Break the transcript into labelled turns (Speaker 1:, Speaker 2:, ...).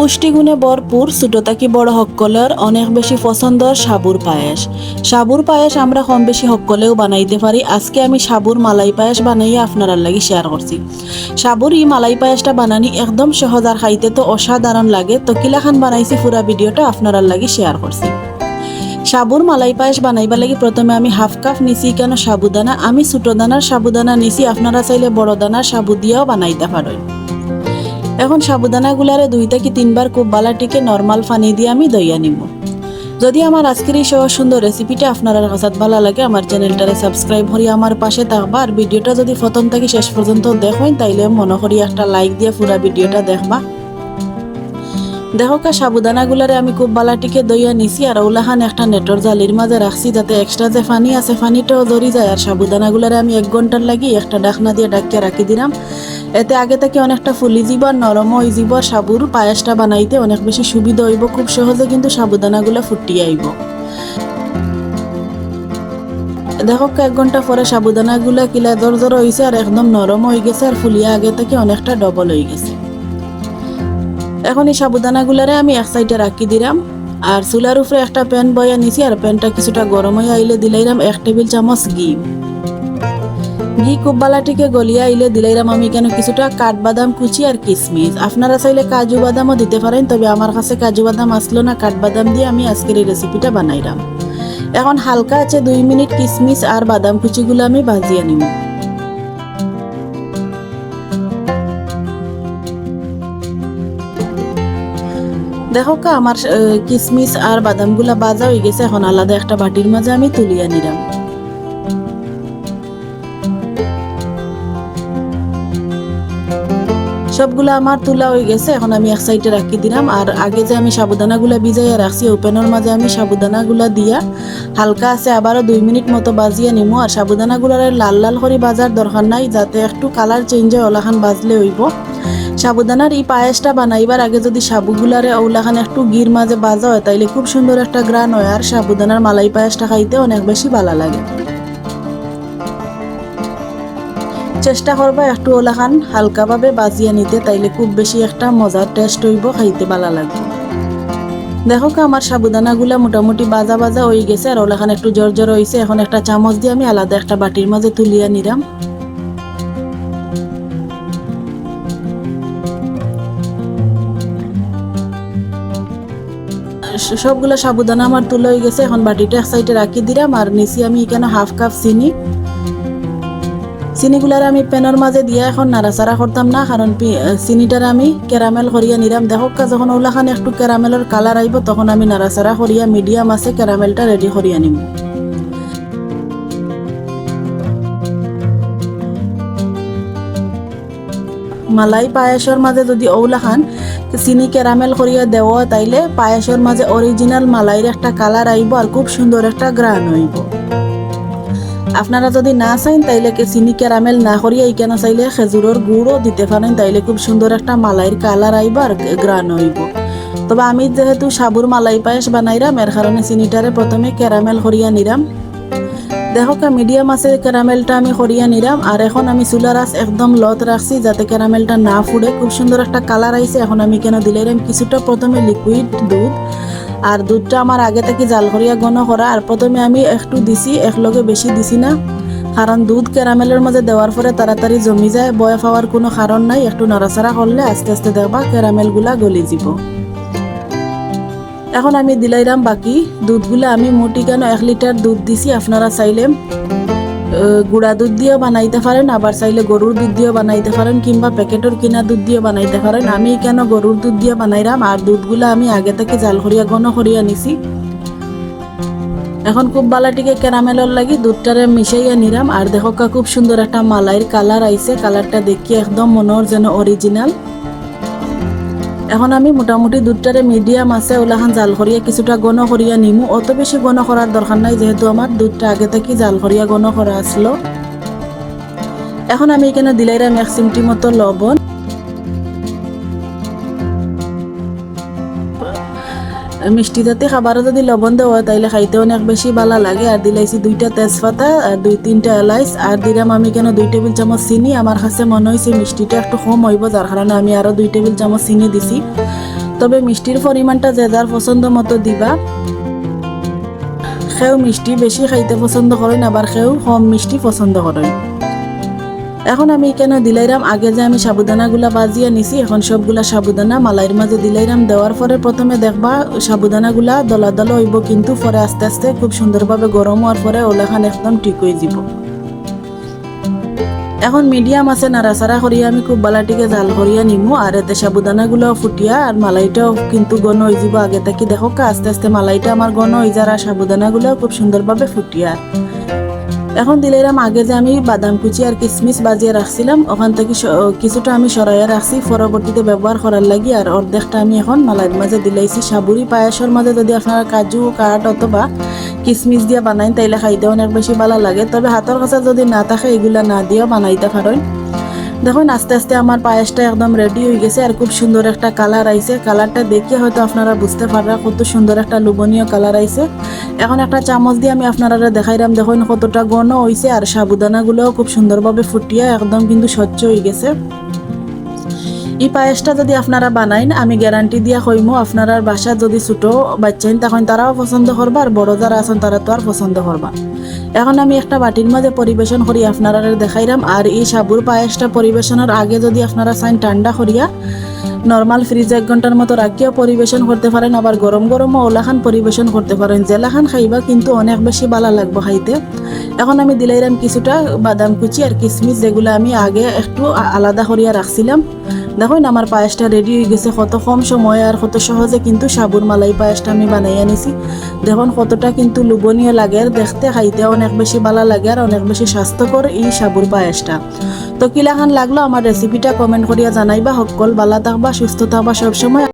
Speaker 1: পুষ্টিগুণে ভরপুর ছোট থাকি বড় সকলের অনেক বেশি পছন্দর সাবুর পায়েস। সাবুর পায়েস আমরা কম বেশি সকলেও বানাইতে পারি। আজকে আমি সাবুর মালাই পায়েস বানাইয়া আপনারা লাগি শেয়ার করছি। সাবুর এই মালাই পায়েসটা বানানি একদম সহজ আর খাইতে তো অসাধারণ লাগে। তো কিলাখান বানাইছি পুরা ভিডিওটা আপনারা লাগি শেয়ার করছি। সাবুর মালাই পায়েস বানাইবা লাগি প্রথমে আমি হাফ কাপ নিছি কেন সাবুদানা। আমি ছোট দানার সাবুদানা নিছি, আপনারা চাইলে বড় দানার সাবু দিয়েও বানাইতে পারেন। এখন সাবুদানাগুলারে দুই থেকে তিনবার খুব বালাটিকে নর্মাল ফানি দিয়ে আমি দইয়া নিব যদি আমার আজকের এই সহজ সুন্দর রেসিপিটা আপনার কাছে ভালো লাগে, আমার চ্যানেলটারে সাবস্ক্রাইব করি আমার পাশে থাকবা। আর ভিডিওটা যদি প্রথম থেকে শেষ পর্যন্ত দেখেন, তাইলে মনে করি একটা লাইক দিয়ে পুরো ভিডিওটা দেখবা। দেখো কা সাবুদানাগুলারে আমি খুব বালাটিকে দইয়া নিছি আর ওলাহান একটা নেটর জালির মাঝে রাখছি যাতে এক্সট্রা যে ফানি আছে ফানিটাও জড়ি যায়। আর সাবুদানাগুলারে আমি এক ঘণ্টার লাগি একটা ডাকনা দিয়ে ডাকিয়ে রাখি দিলাম। এতে আগে থেকে অনেকটা ফুলি আর নরম যাব আর সাবুর পায়েসটা বানাইতে অনেক বেশি সুবিধা হইব, খুব সহজে কিন্তু সাবুদানাগুলো ফুটিয়ে আইব। দেখো এক ঘণ্টা পরে সাবুদানাগুলা কিলা জর জর হয়েছে আর একদম নরম হয়ে গেছে আর ফুলিয়া আগে থেকে অনেকটা ডবল হয়ে গেছে। এখন এই সাবুদানাগুলারে আমি এক সাইডে রাখি দিলাম আর চুলার উপরে একটা প্যান বয়া নিছি, আর প্যানটা কিছুটা গরম হয়ে আইলে দিলাইরাম এক টেবিল চামচ ঘি। ঘি খুব বালাটিকে গলিয়া আইলে দিলাইরাম আমি কেন কিছুটা কাঠবাদাম কুচি আর কিশমিশ আপনারা চাইলে কাজু বাদামও দিতে পারেন, তবে আমার কাছে কাজু বাদাম আসলো না, কাঠবাদাম দিয়ে আমি আজকের এই রেসিপিটা বানাইলাম এখন হালকা আছে দুই মিনিট কিশমিশ আর বাদাম কুচিগুলো আমি ভাজিয়ে নিব। দেখো কা, আমার কিশমিশ আর বাদামগুলা বাজা হয়ে গেছে, এখন আলাদা একটা বাটির মাঝে আমি তুলিয়া নিলাম সবগুলা আমার তোলা হয়ে গেছে, এখন আমি এক সাইডে রাখি দিলাম, আর আগে যে আমি সাবুদানাগুলা ভিজাইয়া রাখছি, ওপেনের মাঝে আমি সাবুদানাগুলা দিয়া হালকা আছে, আবারও দুই মিনিট মতো বাজিয়ে নিমু, আর সাবুদানাগুলার লাল লাল করে বাজার দরকার নাই, যাতে একটু কালার চেঞ্জ হয়, ওলাখান বাজলে হইব। সাবুদানার এই পায়েসটা বানাইবার আগে যদি সাবুগুলারে ওলাখান একটু গির মাঝে বাজা হয় তাইলে খুব সুন্দর একটা গ্রান হয়। আর সাবুদানার মালাই পায়েসটা খাইতে অনেক বেশি ভালো লাগে। চেষ্টা করবা একটু ওলাখান হালকাভাবে বাজিয়ে নিতে, তাইলে খুব বেশি একটা মজার টেস্ট হইব, খাইতে ভালো লাগবে। দেখো আমার সাবুদানাগুলা মোটামুটি বাজা বাজা হয়ে গেছে, আর ওলাখান একটু জোর জোর হয়েছে এখন একটা চামচ দিয়ে আমি আলাদা একটা বাটির মাঝে তুলিয়া নিলাম। সবগুলো সাবুদানা আমার তুলে হয়ে গেছে, এখন বাটিটা এক সাইডে রাখি দিলাম, আর নিচে আমি এখানে হাফ কাপ চিনি। চিনিগুলার আমি প্যানের মাঝে দিয়া এখন নাড়াচাড়া করতাম না, কারণ চিনিটার আমি ক্যারামেল করিয়া নিলাম। দেখক যখন ওলাখান একটু ক্যারামেলের কালার আইব তখন আমি নাড়াচাড়া করিয়া মিডিয়াম আছে ক্যারামেলটা রেডি করিয়া নিম। মালাই পায়েসের মাঝে যদি ওলাখান চিনি ক্যারামেল করিয়া দেওয়া তাইলে পায়েসের মাঝে অরিজিনাল মালাইয়ের একটা কালার আইব আর খুব সুন্দর একটা গ্রান হইব আপনারা যদি না চাইন তাইলে চিনি ক্যারামেল না করিয়া ইকেনা চাইলে খেজুরের গুড়ও দিতে পারেন, তাইলে খুব সুন্দর একটা মালাইয়ের কালার আইব আর গ্রান হইব তবে আমি যেহেতু সাবুর মালাই পায়েস বানাইরাম, এর কারণে চিনিটারে প্রথমে ক্যারামেল করিয়া নিরাম। দেখো মিডিয়াম আছে ক্যারামেলটা আমি করিয়া নিলাম আর এখন আমি চুলার আঁচ একদম লত রাখছি যাতে ক্যারামেলটা না ফুড়ে খুব সুন্দর একটা কালার আইছে এখন আমি কেন দিলে কিছুটা প্রথমে লিকুইড দুধ আর দুধটা আমার আগে থেকে জাল করিয়া গণ করা আর প্রথমে আমি একটু দিছি, একলগে বেশি দিছি না। কারণ দুধ ক্যারামেলের মাঝে দেওয়ার পরে তাড়াতাড়ি জমি যায়, বয় পাওয়ার কোনো কারণ নাই, একটু নাড়াচাড়া করলে আস্তে আস্তে দেখবা ক্যারামেলগুলা গলি যাব। এখন আমি দিলাইরাম বাকি। দুধগুলো আমি মোটি কেন এক লিটার দুধ দিছি, আপনারা চাইলে গুঁড়া দুধ দিয়েও বানাইতে পারেন, আবার চাইলে গরুর দুধ দিয়েও বানাইতে পারেন, কিংবা প্যাকেটের কিনা দুধ দিয়ে বানাইতে পারেন। আমি কেন গরুর দুধ দিয়ে বানাইরাম? আর দুধগুলো আমি আগে থেকে জাল করিয়া, ঘন করিয়া নিছি। এখন খুব বালাটিকে ক্যারামেলের লাগি দুধটারে মিশাইয়া নিলাম আর দেখো খুব সুন্দর একটা মালাইয়ের কালার আইছে। কালারটা দেখি একদম মনের যেন অরিজিনাল এখন আমি মোটামুটি দুধটারে মিডিয়াম আছে, ওলাখান জাল কিছুটা গণ করিয়া নিমু। অত বেশি গণ করার দরকার নাই, যেহেতু আমার দুধটা আগে থেকে জাল গণ করা আসলো এখন আমি এখানে দিলাইরা এক চিমটি মতো লবণ। মিষ্টি জাতি খাবারও যদি লবণ দেওয়া হয়, তাইলে খাইতে অনেক বেশি ভালো লাগে। আর দিলাইছি দুইটা তেজপাতা আর দুই তিনটা এলাইচ। আর দিলাম আমি কেন দুই টেবিল চামচ চিনি। আমার কাছে মনে হয়েছে মিষ্টিটা একটু কম হইব যার কারণে আমি আরও দুই টেবিল চামচ চিনি দিছি। তবে মিষ্টির পরিমাণটা যে যার পছন্দ মতো দিবা। সেও মিষ্টি বেশি খাইতে পছন্দ করেন আবার সেও কম মিষ্টি পছন্দ করেন এখন আমি কেন দিলাইরাম? আগে যে আমি সাবুদানাগুলা বাজিয়ে নিছি, এখন সবগুলা সাবুদানা মালাইয়ের মাঝে দিলাইরাম। দেওয়ার পরে প্রথমে দেখবা সাবুদানাগুলা দলা দলা হইব, কিন্তু পরে আস্তে আস্তে খুব সুন্দরভাবে গরম হওয়ার পরে ওলাখান একদম ঠিক হয়ে যাব। এখন মিডিয়াম আছে, নাড়াচাড়া করিয়া আমি খুব বালাটিকে জাল করিয়া নিমু, আর এতে সাবুদানাগুলো ফুটিয়া, আর মালাইটাও কিন্তু গণ হয়ে যাব। আগে থেকে দেখো আস্তে আস্তে মালাইটা আমার গণ হয়ে যার আর সাবুদানাগুলো খুব সুন্দরভাবে ফুটিয়া। এখন দিলাইরাম আগে যে আমি বাদাম কুচি আর কিশমিশ বাজিয়ে রাখছিলাম, ওখান থেকে কিছুটা আমি সরাইয়া রাখছি। পরবর্তীতে ব্যবহার করার লাগি আর অর্ধেকটা আমি এখন মালাইয়ের মাঝে দিলাইছি। সাবুরি পায়েসের মাঝে যদি আপনারা কাজু, কাঠ অথবা কিশমিশ দিয়ে বানাইন, তাইলে খাইতে অনেক বেশি ভালো লাগে। তবে হাতের কাছে যদি না থাকে, এগুলা না দিয়েও বানাইতে পারেন। দেখুন, আস্তে আস্তে আমার পায়েসটা একদম রেডি হয়ে গেছে আর খুব সুন্দর একটা কালার আইছে। কালারটা দেখে হয়তো আপনারা বুঝতে পারবেন কত সুন্দর একটা লোভনীয় কালার আইছে। এখন একটা চামচ দিয়ে আমি আপনারা দেখাইলাম, দেখুন কতটা ঘন হইছে আর সাবুদানাগুলোও খুব সুন্দরভাবে ফুটিয়ে একদম কিন্তু স্বচ্ছ হয়ে গেছে। এই পায়েসটা যদি আপনারা বানাইন, আমি গ্যারান্টি দিয়া কইমু আপনারা বাসা যদি ছোট বাচ্চাইন তখন তারাও পছন্দ করবা, আর বড় যারা আছেন, তারা তো আর পছন্দ করবা। এখন আমি একটা বাটির মাঝে পরিবেশন করি আপনারা দেখাইলাম আর এই সাবুর পায়েসটা পরিবেশনের আগে যদি আপনারা চাইন ঠান্ডা করিয়া নর্মাল ফ্রিজ এক ঘণ্টার মতো রাখিয়া পরিবেশন করতে পারেন, আবার গরম গরমও ওলাখান পরিবেশন করতে পারেন। জেলাখান খাইবা কিন্তু অনেক বেশি ভালো লাগবে খাইতে। এখন আমি দিলাইলাম কিছুটা বাদাম কুচি আর কিশমিশ যেগুলো আমি আগে একটু আলাদা করিয়া রাখছিলাম। দেখুন আমার পায়েসটা রেডি হয়ে গেছে। কত কম সময় আর কত সহজে কিন্তু সাবুর মালাই পায়েসটা আমি বানাই আনিছি। দেখুন, কতটা কিন্তু লোভনীয় লাগে। আর দেখতে খাইতে অনেক বেশি ভালো লাগে আর অনেক বেশি স্বাস্থ্যকর এই সাবুর পায়েসটা। তো কিলাখান লাগল আমার রেসিপিটা কমেন্ট করিয়া জানাইবা। সকল ভালো থাকবা, সুস্থ থাকবা সবসময়।